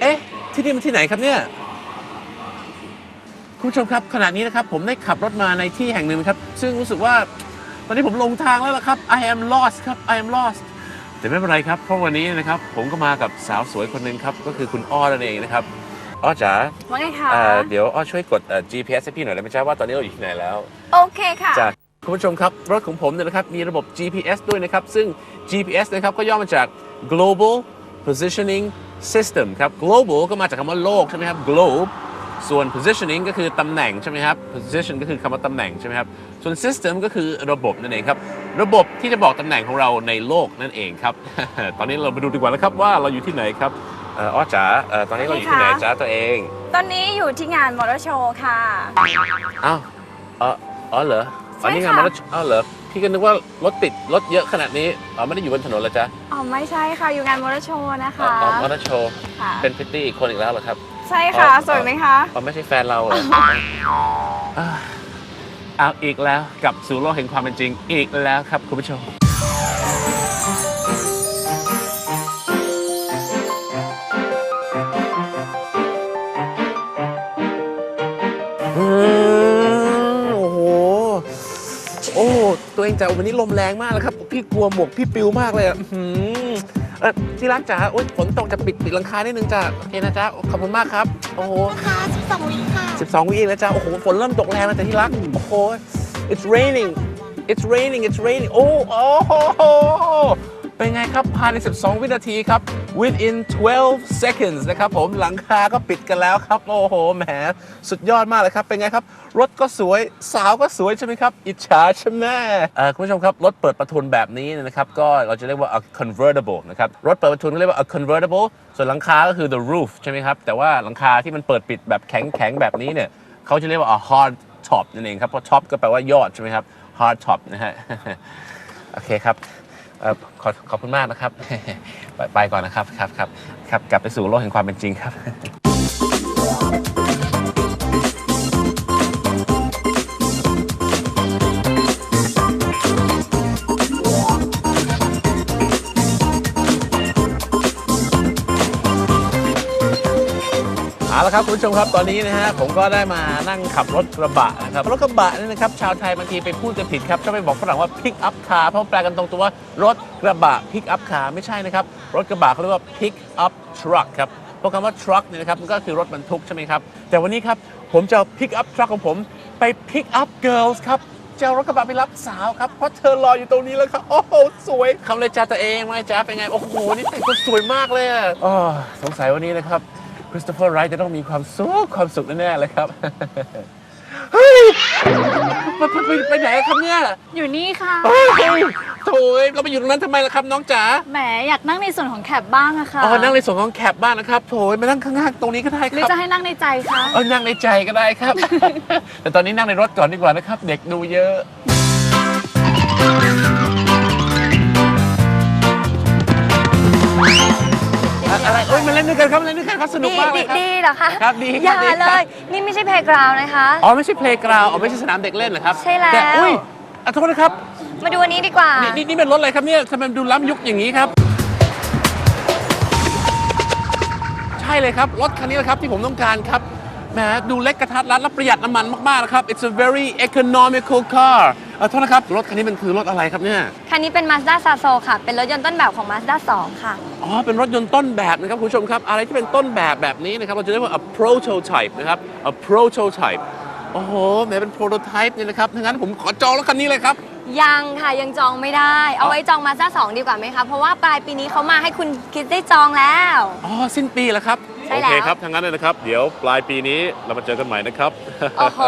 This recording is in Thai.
เอ๊ะ ที่นี่มันที่ไหนครับเนี่ย คุณผู้ชมครับขณะนี้นะครับ ผมได้ขับรถมาในที่แห่งหนึ่งครับ ซึ่งรู้สึกว่า ตอนนี้ผมหลงทางแล้วล่ะครับ I am lost ครับ I am lost แต่ไม่เป็นไรครับ เพราะวันนี้นะครับ ผมก็มากับสาวสวยคนหนึ่งครับ ก็คือคุณอ้อนั่นเองนะครับ อ้อจ๋าว่าไงคะ เอ่อเดี๋ยวอ้อช่วยกดเอ่อ GPS ให้พี่หน่อยได้ไหมจ๊ะว่าตอนนี้เราอยู่ที่ไหนแล้ว โอเคค่ะ จาก คุณผู้ชมครับ รถของผมเนี่ยนะครับมีระบบ GPS ด้วยนะครับ ซึ่ง GPS นะครับก็ย่อมาจาก global positioning system ครับ global ก็มาจากคำว่าโลกใช่ไหมครับ globe ส่วน positioning ก็คือตำแหน่งใช่ไหมครับ position ก็คือคำว่าตำแหน่งใช่ไหมครับ ส่วน system ก็คือระบบนั่นเองครับ ระบบที่จะบอกตำแหน่งของเราในโลกนั่นเองครับ ตอนนี้เราไปดูดีกว่านะครับว่าเราอยู่ที่ไหนครับเอ่ออ้อจ๋าเอ่อตอนนี้เราอยู่ที่ไหนจ๊ะตัวเอง ตอนนี้อยู่ที่งานมอเตอร์โชว์ค่ะ อ้าวเอออ๋อเหรอ ใช่อันนี้งานค่ะมอเตอร์อ้าวเหรอพี่ก็นึกว่ารถติดรถเยอะขนาดนี้อ๋อไม่ได้อยู่บนถนนแล้วจ้ะอ๋อไม่ใช่ค่ะอยู่งานมอเตอร์โชว์นะอ๋อคะอ๋อมอเตอร์โชว์ค่ะเป็นพริตตี้อีกคนอีกแล้วเหรอครับ ใช่ค่ะอ๋อ สวยไหมคะ อ๋อไม่ใช่แฟนเราเหรออ่าเอาอีกแล้วกลับสู่โลกแห่งความเป็นจริงอีกแล้วครับคุณผู้ชม อืม ตัวเองจ๋าวันนี้ลมแรงมากเลยครับ พี่กลัวหมวกพี่ปิวมากเลยอะอื้อหือเออที่รักจ๋าโอ๊ยฝนตกจะปิดปิดหลังคานิดนึงจ้ะโอเคนะจ๊ะขอบคุณมากครับ โอ้โหนะคะ12วิค่ะ 12วิเองแล้วจ้าโอ้โห ฝนเริ่มตกแรงแล้วแต่ที่รัก โอ้โห it's raining it's raining it's raining โอ้โอ้โห เป็นไงครับภายใน 12 วินาทีครับ within 12 seconds นะครับผมหลังคาก็ปิดกันแล้วครับ โอ้โหแหมสุดยอดมากเลยครับ เป็นไงครับ รถก็สวยสาวก็สวยใช่ไหมครับ อิจฉาใช่ไหมเอ่อคุณผู้ชมครับ รถเปิดประทุนแบบนี้นะครับ ก็เราจะเรียกว่า a convertible นะครับ รถเปิดประทุนก็เรียกว่า a convertible ส่วนหลังคาก็คือ the roof ใช่ไหมครับ แต่ว่าหลังคาที่มันเปิดปิดแบบแข็งๆแบบนี้เนี่ยเขาจะเรียกว่า a hard top นั่นเองครับเพราะ top ก็แปลว่ายอดใช่ไหมครับ hard top นะฮะโอเคครับ เอ่อขอขอบคุณมากนะครับ ไปไปก่อนนะครับครับครับครับกลับไปสู่โลกแห่งความเป็นจริงครับ เอาละครับคุณผู้ชมครับตอนนี้นะฮะผมก็ได้มานั่งขับรถกระบะนะครับรถกระบะนี่นะครับชาวไทยบางทีไปพูดกันผิดครับชอบไปบอกฝรั่งว่า pick up car เพราะแปลกันตรงตัวว่ารถกระบะ pick up car ไม่ใช่นะครับรถกระบะเขาเรียกว่า pick up truck ครับเพราะคำว่า truck เนี่ยนะครับมันก็คือรถบรรทุกใช่ไหมครับแต่วันนี้ครับผมจะเอา pick up truck ของผมไป pick up girls ครับจะรถกระบะไปรับสาวครับเพราะเธอรออยู่ตรงนี้แล้วครับโอ้โหสวยคำเลยจ้าตัวเองไหมจ้าเป็นไงโอ้โหนี่แต่งตัวสวยมากเลยอ๋อสงสัยวันนี้นะครับ คริสโตเฟอร์ไรท์จะต้องมีความสุขความสุขแน่ๆเลยครับ เฮ้ยไปไปไปไปไหนครับเนี่ยอยู่นี่ค่ะ เฮ้ยโถ่เอ้ยเราไปอยู่ตรงนั้นทำไมล่ะครับน้องจ๋า แหมอยากนั่งในส่วนของแคปบ้างอะค่ะอ๋อ นั่งในส่วนของแคปบ้างนะครับโถ่มานั่งข้างๆตรงนี้ก็ได้หรือครับจะให้นั่งในใจคะ เออนั่งในใจก็ได้ครับ แต่ตอนนี้นั่งในรถก่อนดีกว่านะครับ เด็กดูเยอะ กันครับมาเล่นด้วยกันครับสนุกดีมากเลดียครับ ดีเหรอคะครับดีครับอย่าดีครับ เลย นี่ไม่ใช่เพลกราวนะคะ อ๋อไม่ใช่เพลงกราวอ๋อไม่ใช่สนามเด็กเล่นเหรอครับใช่แล้ว ต่อุ้ยขอโทษนะครับมาดูอันนี้ดีกว่า นี่นี่นี่เป็นรถอะไรครับเนี่ยทำไมมันดูล้ำยุคอย่างนี้ครับ ใช่เลยครับ รถคันนี้แหละครับที่ผมต้องการครับแหมดูเล็กกระทัดรัดและประหยัดน้ำมันมากๆนะครับ it's a very economical car เออโทษนะครับ รถคันนี้มันคือรถอะไรครับเนี่ย คันนี้เป็น Mazda s a s o ค่ะ เป็นรถยนต์ต้นแบบของ Mazda 2 ค่ะ อ๋อ เป็นรถยนต์ต้นแบบนะครับคุณผู้ชมครับ อะไรที่เป็นต้นแบบแบบนี้นะครับ เราจะเรียกว่า a prototype นะครับ a prototype โอ้โหแหมเป็น prototype เนี่ยนะครับถ้างั้นผมขอจองรถคันนี้เลยครับ ยังค่ะยังจองไม่ได้ เอาไว้จอง Mazda 2 ดีกว่าไหมคะ เพราะว่าปลายปีนี้เขามาให้คุณคิดได้จองแล้ว อ๋อ สิ้นปีแล้วครับ ใช่โอแล้ว เคครับถ้างั้นเลยนะครับ เดี๋ยวปลายปีนี้เรามาเจอกันใหม่นะครับ โอ้โห